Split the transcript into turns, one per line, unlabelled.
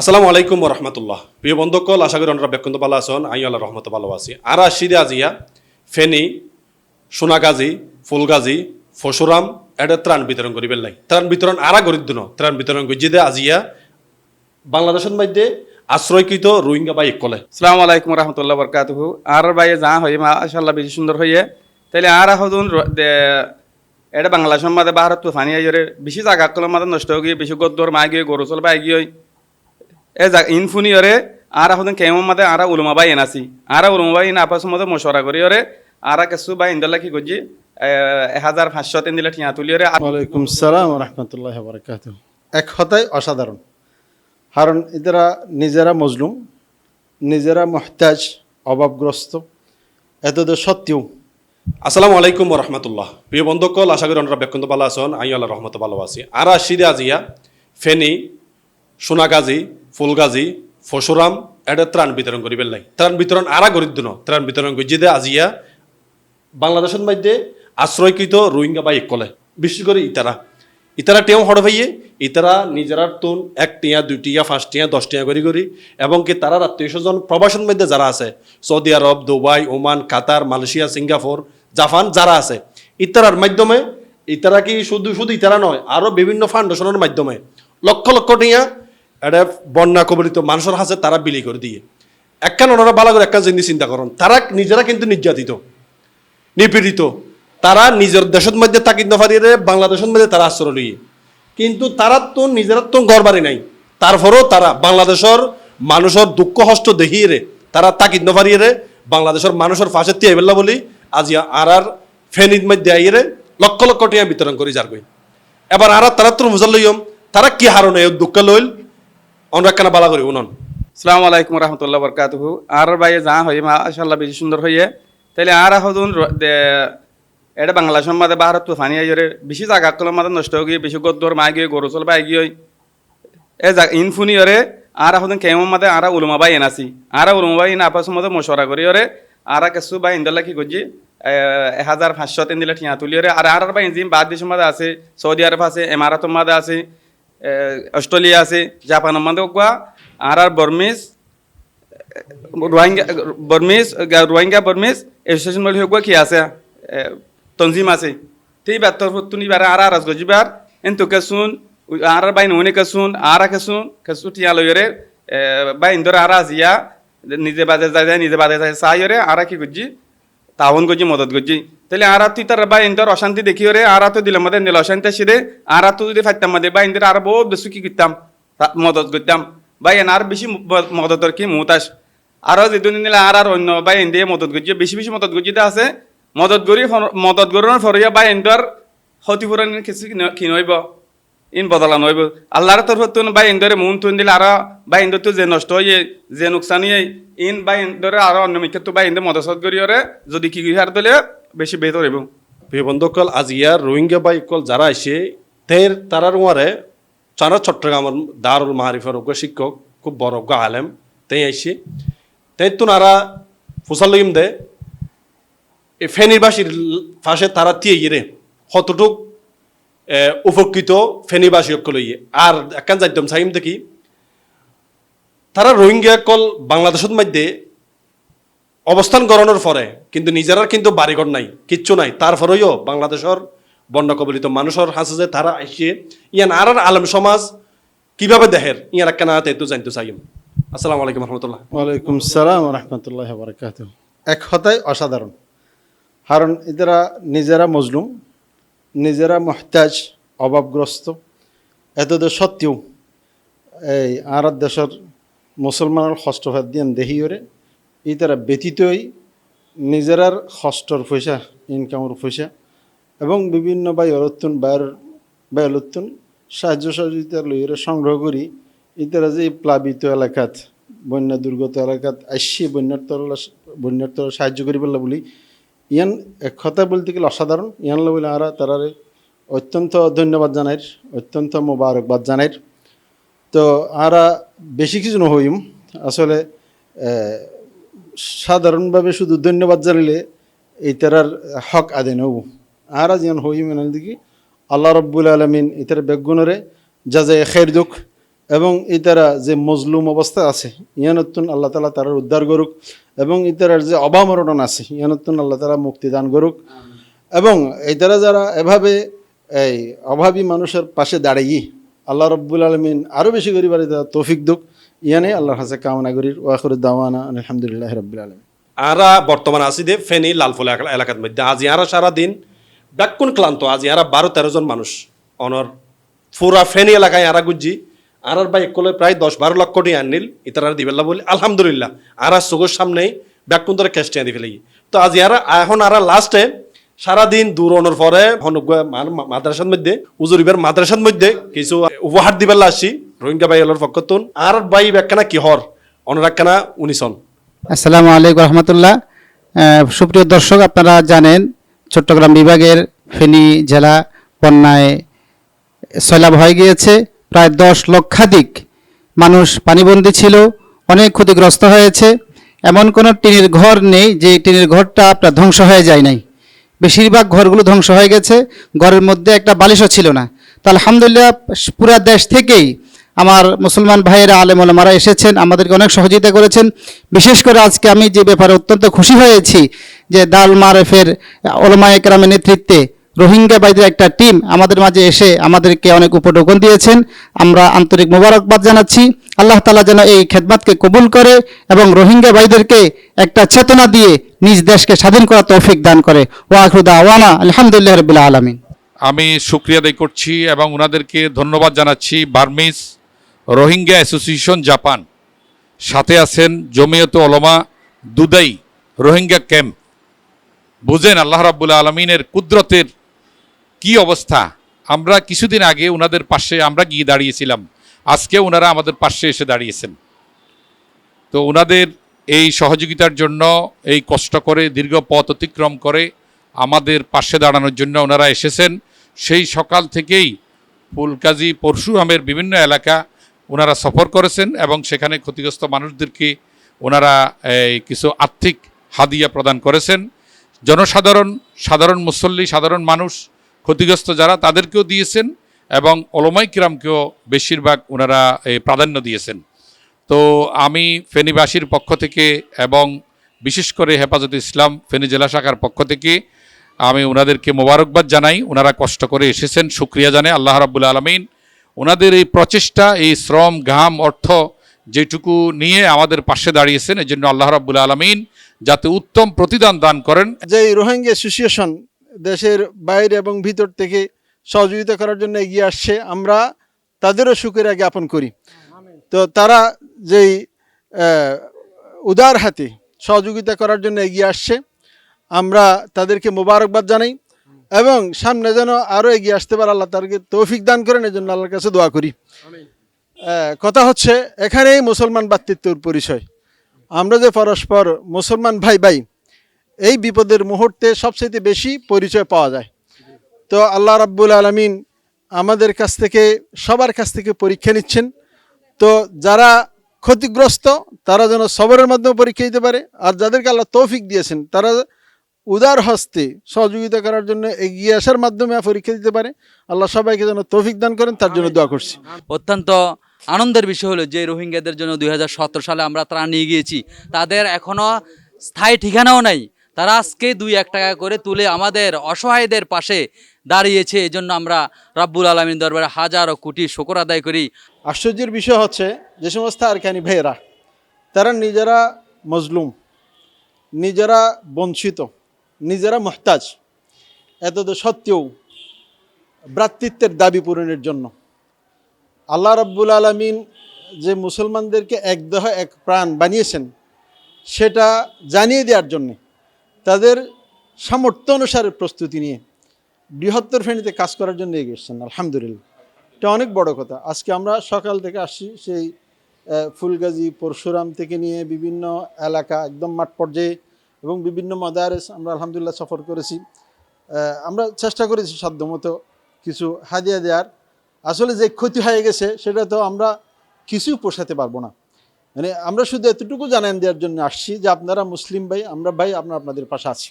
আসসালামু আলাইকুম রহমতুল্লাহ। প্রিয় বন্ধুকল আশা করি অনরা ব্যক্ত ভালো আছেন। আই আল্লাহ রহমত ভালো আছি। আর আসিদে আজিয়া ফেনী, সোনাগাজী, ফুলগাজী, ফসুরাম, এটা ত্রাণ বিতরণ করিবেন লাই ত্রাণ বিতরণ আরা গরিব দিন, ত্রাণ বিতরণ গজিদে আজিয়া, বাংলাদেশের মধ্যে আশ্রয়কৃত রোহিঙ্গা বাই কলে।
সালাম আলাইকুম রহমতুল্লাহ বরকাতুহু। আর বাইয়ে যা হই মাশাল্লাহ বেশি সুন্দর হইয়ে। তাহলে আর হদুন এটা বাংলাদেশের মাঝে বাহারত তুফানি আইরে বেশি জায়গা কলম মাঝে নষ্ট হয়ে গিয়ে, বেশি গদ্দর মা গিয়ে, গরু চল বাই গিয়ে এ যা ইনফুনি ওরে আর হদুন কেমন মাঝে আর উলুমা বাই এনাসি। আর উলুমা বাই না আপাস মধ্যে মশরা করি ওরে আর কেসু বাই ইন্দলা কি করছি এক হাজার পাঁচশো তিন দিলে ঠিয়া তুলি ওরে
ওয়ালাইকুম সালাম রহমতুল্লাহ বরকাত এক কথায় অসাধারণ। কারণ এরা নিজেরা মজলুম নিজেরা মহতাজ অভাবগ্রস্ত এতদ সত্ত্বেও
আসসালামু আলাইকুম রহমতুল্লাহ। প্রিয় বন্ধুকল আশা করি অনরা ব্যক্ত ভালো আছেন আই আল্লাহ রহমত ভালো আছি। আর আসিদে আজিয়া ফেনী সোনাগাজী ফুলগাজী, ফসুরাম এটা ত্রাণ বিতরণ করিবেন লাই ত্রাণ বিতরণ আরা গরিব দিন, ত্রাণ বিতরণ গজিদে আজিয়া, বাংলাদেশের মধ্যে আশ্রয়কৃত রোহিঙ্গা বাই কলে, বিশেষ করে ইতারা। ইতারা টেও হড় ভাইয়ে, ইতারা নিজেরার তুন এক টিয়া, দুই টিয়া, পাঁচ টিয়া, দশ টিয়া করি করি, এবং কি তারা আত্মীয় স্বজন প্রবাসন মধ্যে যারা আছে, সৌদি আরব, Dubai, Oman, Qatar, Malaysia, Singapore, Japan, যারা আছে, ইতারার মাধ্যমে, ইতারা কি শুধু শুধু ইতারা নয় আরও বিভিন্ন ফাউন্ডেশনের মাধ্যমে লক্ষ লক্ষ টিয়া এটা বন্যা কবলিত মানুষের হাতে তারা বিলি করে দিয়ে। একখান ওনারা ভালো করে একখান জিনিস চিন্তা করেন। তারা নিজেরা কিন্তু নির্যাতিত, নিপীড়িত। তারা নিজের দেশের মধ্যে তাকিদ নফারিয়ে বাংলাদেশের মধ্যে তারা আশ্রয় লইয়ে। কিন্তু তারা তো নিজের তো ঘর বাড়ি নাই। তারপরেও তারা বাংলাদেশের মানুষের দুঃখ, কষ্ট দেখিয়ে রে, তারা তাকিদ নফারিয়ে রে, বাংলাদেশের মানুষের ফাঁসে তিয়াই বেলা বলি আজি আর আর ফেনির মধ্যে আইয়ে রে, লক্ষ লক্ষ টিয়া বিতরণ করি যার এবার আর তারা তো মুজাল লইম তারা কি হারণে দুঃখ লইল? অন্য একখানা বালা করি উনন
সালাম আলাইকুম রহমতুল্লাহ বরকাতুহু। আর বাইয়ে যা হই মাশাল্লাহ বেশি সুন্দর হইয়ে। তাহলে আর হদুন এটা বাংলাদেশের মাঝে বাহারত তুফানি আইরে বেশি জায়গা কলম মাঝে নষ্ট হয়ে গিয়ে, বেশি গদ্দর মা গিয়ে, গরু চল বাই গিয়ে এ যা ইনফুনি ওরে আর হদুন কেমন মাঝে আর উলুমা বাই এনাসি আর উলুমা বাই না আপাস মধ্যে মশরা করি ওরে আর কেসু বাই ইন্দলা কি করছি হাজার পাঁচশো তিন দিলে ঠিয়া তুলি ওরে আর আর বাই জিম বাদ দেশের মাঝে আছে সৌদি আরব আছে এমারাতের মাঝে আছে অস্ট্রেলিয়া আছে জাপানের মধ্যে কোয়া আর আর Burmese Rohingya Burmese Rohingya Burmese association বলে হোক কি আছে এ, তনজিম আছে। তেই বার তোর তুনি বার আর আর গজিবার এন তো কেসুন আর আর বাইন উনি কেসুন আর কেসুন কেসু টিয়া লইরে বাইন ধরে আর আজিয়া নিজে বাজে যায় নিজে বাজে যায় সাইরে আর কি গজি তাহন গজি মদত গজি। তাহলে আর তুই তার বা ইন্দর অশান্তি দেখি রে আর তো দিলে মধ্যে নিল অশান্তি আসিরে। আর তো যদি ফাইতাম মধ্যে বা ইন্দর আর বহুত বেশি কি করতাম মদত করতাম বা এন আর বেশি মদতর কি মুতাস আরও যেদিন নিলে আর আর অন্য বা ইন্দিয়ে মদত করছি বেশি বেশি মদত করছিতে আছে, মদত করি মদত করার ফরিয়া বা ইন্দর ক্ষতিপূরণ কিছু কি- নইব ইন বদলা নইব। আল্লাহর তরফ তুন বা ইন্দরে মুন তুন দিলে আর বা ইন্দর তো যে নষ্ট হয়ে যে নোকসান ইন বা ইন্দরে আর অন্য মিক্ষে তো বা ইন্দে মদত করি যদি কি হার দিলে বেশি বেহতর হইব
প্রিয় বন্ধুকল আজ ইয়ার রোহিঙ্গা বাই কল যারা আসে তের তারার উয়ারে চারা চট্টগ্রামের দারুল মাহারিফের অজ্ঞ শিক্ষক, খুব বড় অজ্ঞ আলেম, তাই আইসে তাই তো নারা ফুসাল লইম দে এই ফেনীবাসীর ফাঁসে তারা তিয়ে গিয়ে কতটুক উপকৃত ফেনীবাসী অক্ষ লইয়ে আর একখান যাইতাম দেখি, তারা রোহিঙ্গা কল বাংলাদেশের মধ্যে অবস্থান গ্রহণের পরে কিন্তু নিজেরা কিন্তু বাড়িঘর নাই, কিচ্ছু নাই। তারপরেও বাংলাদেশের বন্য কবলিত মানুষের হাসে যে তারা আসছে ইয়ান আর আর আলম সমাজ কীভাবে দেহের ইয়ার একটা না তো জানতে চাইম আসসালামু আলাইকুম রহমতুল্লাহ।
ওয়ালাইকুম সালাম রহমতুল্লাহ এক কথায় অসাধারণ। কারণ এরা নিজেরা মজলুম, নিজেরা মহতাজ, অভাবগ্রস্ত। এতদ সত্ত্বেও এই আর দেশের মুসলমানের হস্তভাত দিয়ে দেহিওরে ইতারা ব্যতীতই নিজেরার হস্তর পয়সা ইনকামের পয়সা এবং বিভিন্ন বায়ুরত্তন বায়ুর বায়ুলত্তন সাহায্য সহযোগিতা লইরে সংগ্রহ করি। ইতারা যে প্লাবিত এলাকাত, বন্যা দুর্গত এলাকাত আসছি বন্যার তরলা, বন্যার তরল সাহায্য করি বললা বলি, ইয়ান এক কথা বলতে গেলে অসাধারণ। ইয়ান বলে আরা তারারে অত্যন্ত ধন্যবাদ জানাই অত্যন্ত মোবারকবাদ জানাই তো আরা বেশি কিছু নহইম আসলে সাধারণভাবে শুধু ধন্যবাদ জানাইলে এই তারার হক আদায় নব। আরা যেন হইম এনে দেখি আল্লাহ রব্বুল আলমিন ইতার বেগুণরে যা যায় খের দুঃখ এবং ইতারা যে মজলুম অবস্থা আছে ইয়ানতুন আল্লাহ তালা তারা উদ্ধার করুক এবং ইতারার যে অবামরণ আছে ইয়ানতুন আল্লাহ তালা মুক্তি দান করুক। এবং ইতারা যারা এভাবে এই অভাবী মানুষের পাশে দাঁড়িয়ে আল্লাহ রব্বুল আলমিন আরও বেশি করিবার তৌফিক দুক। ইয়ানে আল্লাহর কাছে কামনা করি ওয়াখর দাওয়ানা আলহামদুলিল্লাহ রব্বুল আলমিন।
আরা বর্তমান আছি দে ফেনী লালফুল এলাকা- এলাকার মধ্যে। আজ ইয়ারা সারাদিন ব্যাকুণ ক্লান্ত। আজ ইয়ারা বারো তেরো জন মানুষ। অনর পুরা ফেনী এলাকায় আরা গুজি আরার বাইক কলে প্রায় দশ বারো লক্ষ টি আনিল ইতারা দিবেল্লা বলি, আলহামদুলিল্লাহ। আরা চোখের সামনেই ব্যাকুণ ধরে ক্যাশ টিয়া দি ফেলি তো আজ ইয়ারা এখন আরা লাস্টে সারাদিন দূর অনর পরে মাদ্রাসার মধ্যে উজুরিবার মাদ্রাসার মধ্যে কিছু উপহার দিবেল্লা আসছি, রোহিঙ্গা ভাই এলার পক্ষতুন আর ভাই ব্যাখ্যানা কি হর অনর একখানা উনিশন
আসসালামু আলাইকুম রহমতুল্লাহ। সুপ্রিয় দর্শক, আপনারা জানেন চট্টগ্রাম বিভাগের ফেনী জেলা বন্যায় সয়লাভ হয়ে গিয়েছে। প্রায় দশ লক্ষাধিক মানুষ পানিবন্দী ছিল, অনেক ক্ষতিগ্রস্ত হয়েছে। এমন কোনো টিনের ঘর নেই যে টিনের ঘরটা আপনার ধ্বংস হয়ে যায় নাই। বেশিরভাগ ঘরগুলো ধ্বংস হয়ে গেছে। ঘরের মধ্যে একটা বালিশও ছিল না। তা আলহামদুলিল্লাহ, পুরা দেশ থেকেই আমার মুসলমান ভাইয়েরা, আলেম ওলামারা এসেছেন, আমাদেরকে অনেক সহযোগিতা করেছেন। বিশেষ করে আজকে আমি যে ব্যাপারে অত্যন্ত খুশি হয়েছি যে দাল মারেফের ওলমা একরামের নেতৃত্বে রোহিঙ্গা একটা টিম আমাদের মাঝে এসে আমাদেরকে অনেক উপটোকন দিয়েছেন। আমরা আন্তরিক মোবারকবাদ জানাচ্ছি। আল্লাহ তালা যেন এই খেদমাতকে কবুল করে এবং রোহিঙ্গা ভাইদেরকে একটা চেতনা দিয়ে নিজ দেশকে স্বাধীন করার তৌফিক দান করে। ওয়াখরুদা ওয়ানা আলহামদুলিল্লাহ রবিল্লা আলমিন।
আমি শুক্রিয়া আদায় করছি এবং ওনাদেরকে ধন্যবাদ জানাচ্ছি। বার্মিস রোহিঙ্গা অ্যাসোসিয়েশন জাপান, সাথে আছেন জমিয়ত ওলমা দুদাই রোহিঙ্গা ক্যাম্প। বুঝেন আল্লাহ রাব্বুল আলমিনের কুদরতের কি অবস্থা? আমরা কিছুদিন আগে ওনাদের পাশে আমরা গিয়ে দাঁড়িয়েছিলাম। আজকে ওনারা আমাদের পাশে এসে দাঁড়িয়েছেন। তো ওনাদের এই সহযোগিতার জন্য, এই কষ্ট করে, দীর্ঘ পথ অতিক্রম করে আমাদের পাশে দাঁড়ানোর জন্য ওনারা এসেছেন। সেই সকাল থেকেই ফুলকাজী, পরশুরামের বিভিন্ন এলাকা ওনারা সফর করেছেন এবং সেখানে ক্ষতিগ্রস্ত মানুষদেরকে ওনারা কিছু আর্থিক হাদিয়া প্রদান করেছেন। জনসাধারণ, সাধারণ মুসল্লি, সাধারণ মানুষ ক্ষতিগ্রস্ত যারা, তাদেরকেও দিয়েছেন এবং অলমাই কিরামকেও বেশিরভাগ ওনারা এই প্রাধান্য দিয়েছেন। তো আমি ফেনীবাসীর পক্ষ থেকে এবং বিশেষ করে হেফাজত ইসলাম ফেনী জেলা শাখার পক্ষ থেকে আমি ওনাদেরকে মোবারকবাদ জানাই। ওনারা কষ্ট করে এসেছেন সুক্রিয়া জানে আল্লাহ রাবুল আলমিন। ওনাদের এই প্রচেষ্টা, এই শ্রম, ঘাম, অর্থ যেটুকু নিয়ে আমাদের পাশে দাঁড়িয়েছেন এই জন্য আল্লাহ রাবুল আলমিন যাতে উত্তম প্রতিদান দান করেন।
যে রোহিঙ্গা অ্যাসোসিয়েশন দেশের বাইরে এবং ভিতর থেকে সহযোগিতা করার জন্য এগিয়ে আসছে। আমরা তাদেরও সুখের জ্ঞাপন করি। তো তারা যেই উদার হাতে সহযোগিতা করার জন্য এগিয়ে আসছে। আমরা তাদেরকে মোবারকবাদ জানাই এবং সামনে যেন আরও এগিয়ে আসতে পারে আল্লাহ, তাদেরকে তৌফিক দান করেন এই জন্য আল্লাহর কাছে দোয়া করি। কথা হচ্ছে, এখানেই মুসলমান বাতৃত্বর পরিচয়। আমরা যে পরস্পর মুসলমান ভাই ভাই এই বিপদের মুহূর্তে সবচেয়ে বেশি পরিচয় পাওয়া যায়। তো আল্লাহ রাব্বুল আলমিন আমাদের কাছ থেকে, সবার কাছ থেকে পরীক্ষা নিচ্ছেন। তো যারা ক্ষতিগ্রস্ত, তারা যেন সবরের মাধ্যমে পরীক্ষা দিতে পারে। আর যাদেরকে আল্লাহ তৌফিক দিয়েছেন, তারা উদার হস্তে সহযোগিতা করার জন্য এগিয়ে আসার মাধ্যমে পরীক্ষা দিতে পারে। আল্লাহ সবাইকে যেন তৌফিক দান করেন, তার জন্য দোয়া করছি।
অত্যন্ত আনন্দের বিষয় হলো যে রোহিঙ্গাদের জন্য দু হাজার সতেরো সালে আমরা ত্রাণ নিয়ে গিয়েছি। তাদের এখনও স্থায়ী ঠিকানাও নাই। তারা আজকে দুই এক টাকা করে তুলে আমাদের অসহায়দের পাশে দাঁড়িয়েছে। এই জন্য আমরা রাব্বুল আলমিন দরবারে হাজার কোটি শকর আদায় করি।
আশ্চর্যের বিষয় হচ্ছে, যে সমস্ত আরকানি ভাইয়েরা, তারা নিজেরা মজলুম, নিজেরা বঞ্চিত, নিজেরা মহতাজ এত তো সত্ত্বেও ভ্রাতৃত্বের দাবি পূরণের জন্য। আল্লাহ রব্বুল আলমিন যে মুসলমানদেরকে এক দেহ এক প্রাণ বানিয়েছেন, সেটা জানিয়ে দেওয়ার জন্যে তাদের সামর্থ্য অনুসারে প্রস্তুতি নিয়ে বৃহত্তর ফেনীতে কাজ করার জন্য এগিয়ে এসছেন। আলহামদুলিল্লাহ। এটা অনেক বড় কথা। আজকে আমরা সকাল থেকে আসছি সেই ফুলগাজী, পরশুরাম থেকে নিয়ে বিভিন্ন এলাকা একদম মাঠ পর্যায়ে এবং বিভিন্ন মাদারেস আমরা আলহামদুলিল্লাহ সফর করেছি। আমরা চেষ্টা করেছি সাধ্যমতো কিছু হাদিয়া দেওয়ার আসলে যে ক্ষতি হয়ে গেছে, সেটা তো আমরা কিছুই পোষাতে পারব না। মানে আমরা শুধু এতটুকু জানান দেওয়ার জন্য আসছি যে আপনারা মুসলিম ভাই, আমরা ভাই আমরা আপনাদের পাশে আছি।